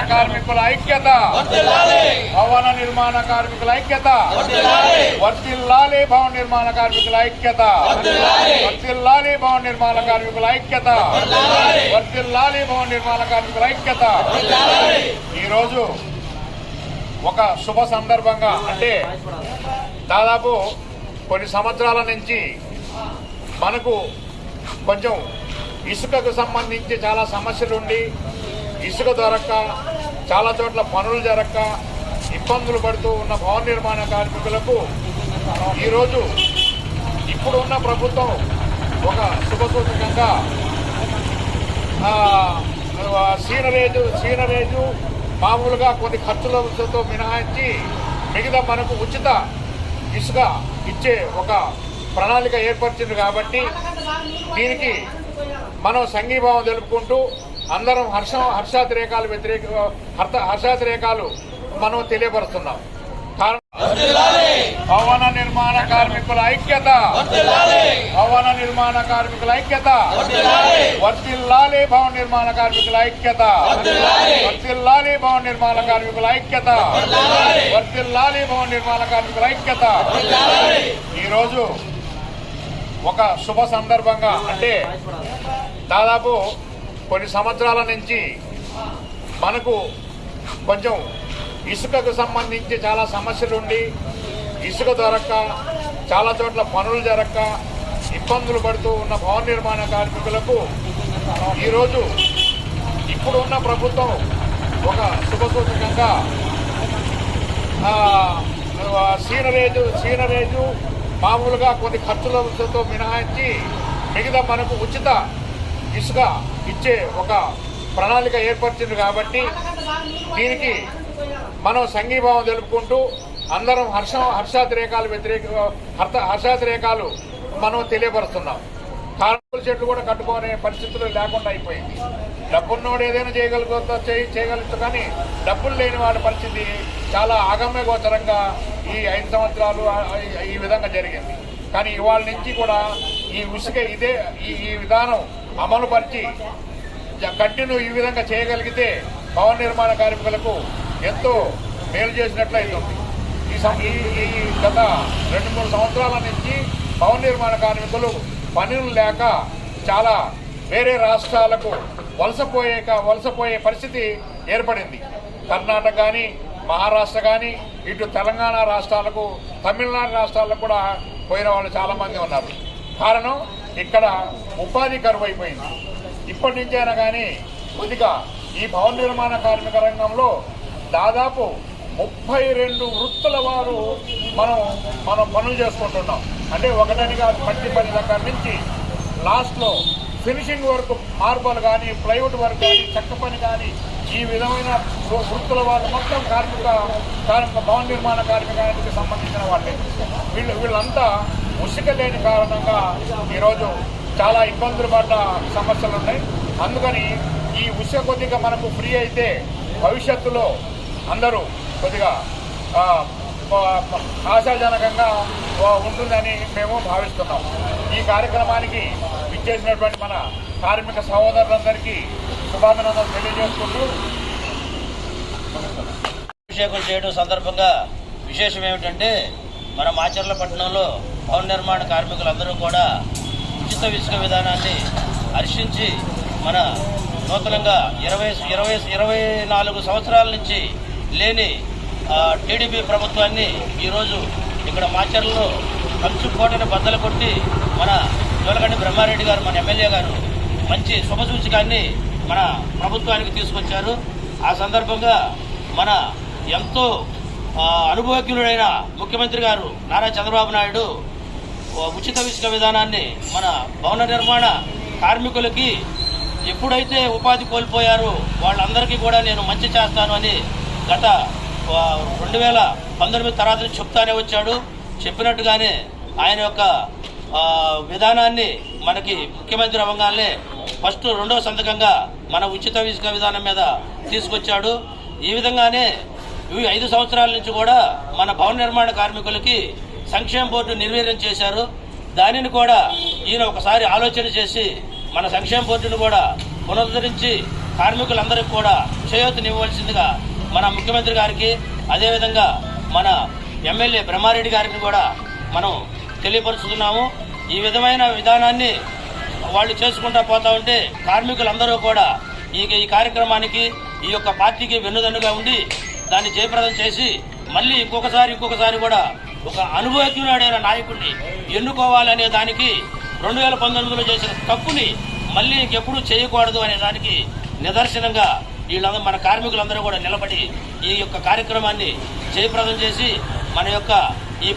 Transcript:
కార్మికుల ఐక్యత. భవన నిర్మాణ కార్మికుల ఐక్యత. వర్తిల్లాలి. భవన నిర్మాణ కార్మికుల ఐక్యత. వర్తిల్లాలి. భవన నిర్మాణ కార్మికుల ఐక్యత. వర్తిల్లాలి. భవన నిర్మాణ కార్మికుల ఐక్యత. ఈరోజు ఒక శుభ సందర్భంగా అంటే దాదాపు కొన్ని సంవత్సరాల నుంచి మనకు కొంచెం ఇసుకకు సంబంధించి చాలా సమస్యలు ఉండి ఇసుక దొరక్క చాలా చోట్ల పనులు జరక్క ఇబ్బందులు పడుతూ ఉన్న భవన నిర్మాణ కార్మికులకు ఈరోజు ఇప్పుడు ఉన్న ప్రభుత్వం ఒక శుభసూచకంగా సీనరేజు సీనరేజు మామూలుగా కొన్ని ఖర్చులతో మినహాయించి మిగతా మనకు ఉచిత ఇసుక ఇచ్చే ఒక ప్రణాళిక ఏర్పరిచింది కాబట్టి దీనికి మనం సంఘీభావం తెలుపుకుంటూ అందరం హర్ష హర్షాతిరేకాలు వ్యతిరేక హర్త హర్షాతిరేకాలు మనం తెలియపరుస్తున్నాం. కారణం భవన నిర్మాణ కార్మికుల ఐక్యత. భవన నిర్మాణ కార్మికుల ఐక్యత. వర్తిల్లాలి. భవన నిర్మాణ కార్మికుల ఐక్యత. వర్తిల్లాలి. భవన నిర్మాణ కార్మికుల ఐక్యత. వర్తిల్లాలి. భవన నిర్మాణ కార్మికుల ఐక్యత. ఈరోజు ఒక శుభ సందర్భంగా అంటే దాదాపు కొన్ని సంవత్సరాల నుంచి మనకు కొంచెం ఇసుకకు సంబంధించి చాలా సమస్యలు ఉండి ఇసుక దొరక్క చాలా చోట్ల పనులు జరక్క ఇబ్బందులు పడుతూ ఉన్న భవన నిర్మాణ కార్మికులకు ఈరోజు ఇప్పుడు ఉన్న ప్రభుత్వం ఒక శుభసూచకంగా సీనరేజు సీనరేజు మామూలుగా కొన్ని ఖర్చులతో మినహాయించి మిగతా మనకు ఉచిత ఇసుక ఇచ్చే ఒక ప్రణాళిక ఏర్పరిచింది కాబట్టి దీనికి మనం సంఘీభావం తెలుపుకుంటూ అందరం హర్ష హర్షాతిరేకాలు వ్యతిరేక హర్త హర్షాతిరేకాలు మనం తెలియపరుస్తున్నాం. కార్మికుల చెట్లు కూడా కట్టుకునే పరిస్థితులు లేకుండా అయిపోయింది. డబ్బున్నోడు ఏదైనా చేయగలుగుతా చేయి చేయగలుగుతా కానీ డబ్బులు లేని వాడి పరిస్థితి చాలా ఆగమ్య గోచరంగా ఈ ఐదు సంవత్సరాలు ఈ- విధంగా జరిగింది. కానీ ఇవాళ నుంచి కూడా ఈ ఉసుక ఇదే ఈ ఈ విధానం అమలుపరిచి కంటిన్యూ ఈ విధంగా చేయగలిగితే భవన నిర్మాణ కార్మికులకు ఎంతో మేలు చేసినట్లు అవుతుంది ఈ సం- ఈ గత రెండు మూడు సంవత్సరాల నుంచి భవన నిర్మాణ కార్మికులు పనులు లేక చాలా వేరే రాష్ట్రాలకు వలసపోయే వలసపోయే పరిస్థితి ఏర్పడింది. కర్ణాటక కానీ మహారాష్ట్ర కానీ ఇటు తెలంగాణ రాష్ట్రాలకు తమిళనాడు రాష్ట్రాలకు కూడా పోయిన వాళ్ళు చాలామంది ఉన్నారు. కారణం ఇక్కడ ఉపాధి కరువు అయిపోయింది ఇప్పటి నుంచైనా కానీ కొద్దిగా ఈ భవన నిర్మాణ కార్మిక రంగంలో దాదాపు ముప్పై రెండు వృత్తుల వారు మనం మనం పనులు చేసుకుంటున్నాం. అంటే ఒకటని కాదు పట్టి పని దగ్గర నుంచి లాస్ట్లో ఫినిషింగ్ వర్క్ మార్బల్ కానీ ప్లైవుడ్ వర్క్ కానీ చెక్క పని కానీ ఈ విధమైన వృత్తుల వాళ్ళు మొత్తం కార్మిక కార్మిక భవన నిర్మాణ కార్మికానికి సంబంధించిన వాళ్ళే. వీళ్ళు వీళ్ళంతా ఉసుక లేని కారణంగా ఈరోజు చాలా ఇబ్బందులు పడ్డ సమస్యలు ఉన్నాయి. అందుకని ఈ ఉసిక కొద్దిగా మనకు ఫ్రీ అయితే భవిష్యత్తులో అందరూ కొద్దిగా ఆశాజనకంగా ఉంటుందని మేము భావిస్తున్నాం. ఈ కార్యక్రమానికి విచ్చేసినటువంటి మన కార్మిక సహోదరులందరికీ శుభాభినందనలు తెలియజేసుకుంటూ అభిషేకం చేయడం సందర్భంగా విశేషం ఏమిటంటే మన మాచర్ల పట్టణంలో భవన నిర్మాణ కార్మికులందరూ కూడా ఉచిత ఇసుక విధానాన్ని హర్షించి మన నూతనంగా ఇరవై ఇరవై ఇరవై నాలుగు సంవత్సరాల నుంచి లేని టీడీపీ ప్రభుత్వాన్ని ఈరోజు ఇక్కడ మాచర్లలో కంచు కోటను బద్దలు కొట్టి మన జోలగడ్డ బ్రహ్మారెడ్డి గారు మన ఎమ్మెల్యే గారు మంచి శుభసూచకాన్ని మన ప్రభుత్వానికి తీసుకొచ్చారు. ఆ సందర్భంగా మన ఎంతో అనుభవజ్ఞుడైన ముఖ్యమంత్రి గారు నారా చంద్రబాబు నాయుడు ఉచిత ఇసుక విధానాన్ని మన భవన నిర్మాణ కార్మికులకి ఎప్పుడైతే ఉపాధి కోల్పోయారో వాళ్ళందరికీ కూడా నేను మంచి చేస్తాను అని గత రెండు వేల పంతొమ్మిది తర్వాత చెప్తానే వచ్చాడు. చెప్పినట్టుగానే ఆయన యొక్క విధానాన్ని మనకి ముఖ్యమంత్రి అవ్వగానే ఫస్ట్ రెండో సంతకంగా మన ఉచిత ఇసుక విధానం మీద తీసుకొచ్చాడు. ఈ విధంగానే ఈ ఐదు సంవత్సరాల నుంచి కూడా మన భవన నిర్మాణ కార్మికులకి సంక్షేమ బోర్డు నిర్వీర్యం చేశారు. దానిని కూడా ఈయన ఒకసారి ఆలోచన చేసి మన సంక్షేమ బోర్డును కూడా పునరుద్ధరించి కార్మికులందరికీ కూడా చేయూతనివ్వవలసిందిగా మన ముఖ్యమంత్రి గారికి అదేవిధంగా మన ఎమ్మెల్యే బ్రహ్మారెడ్డి గారికి కూడా మనం తెలియపరుచుతున్నాము ఈ విధమైన విధానాన్ని వాళ్ళు చేసుకుంటా పోతా ఉంటే కార్మికులందరూ కూడా ఈ ఈ కార్యక్రమానికి ఈ యొక్క పార్టీకి వెన్నుదన్నుగా ఉండి దాన్ని జయప్రదం చేసి మళ్ళీ ఇంకొకసారి ఇంకొకసారి కూడా ఒక అనుభవజ్ఞుడైన నాయకుడిని ఎన్నుకోవాలనే దానికి రెండు వేల పంతొమ్మిదిలో చేసిన తప్పుని మళ్ళీ ఇంకెప్పుడు చేయకూడదు అనే దానికి నిదర్శనంగా వీళ్ళందరూ మన కార్మికులందరూ కూడా నిలబడి ఈ యొక్క కార్యక్రమాన్ని జయప్రదం చేసి మన యొక్క ఈ